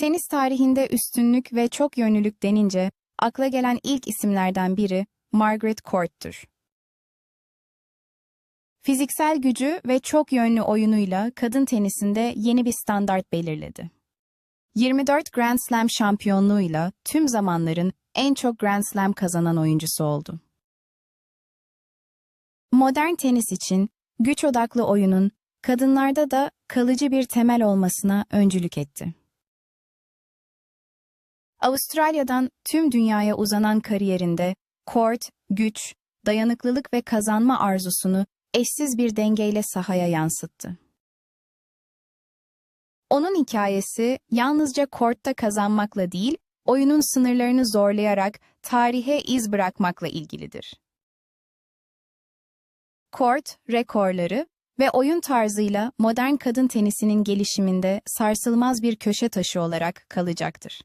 Tenis tarihinde üstünlük ve çok yönlülük denince akla gelen ilk isimlerden biri Margaret Court'tur. Fiziksel gücü ve çok yönlü oyunuyla kadın tenisinde yeni bir standart belirledi. 24 Grand Slam şampiyonluğuyla tüm zamanların en çok Grand Slam kazanan oyuncusu oldu. Modern tenis için güç odaklı oyunun kadınlarda da kalıcı bir temel olmasına öncülük etti. Avustralya'dan tüm dünyaya uzanan kariyerinde Court, güç, dayanıklılık ve kazanma arzusunu eşsiz bir dengeyle sahaya yansıttı. Onun hikayesi yalnızca kortta kazanmakla değil, oyunun sınırlarını zorlayarak tarihe iz bırakmakla ilgilidir. Kort, rekorları ve oyun tarzıyla modern kadın tenisinin gelişiminde sarsılmaz bir köşe taşı olarak kalacaktır.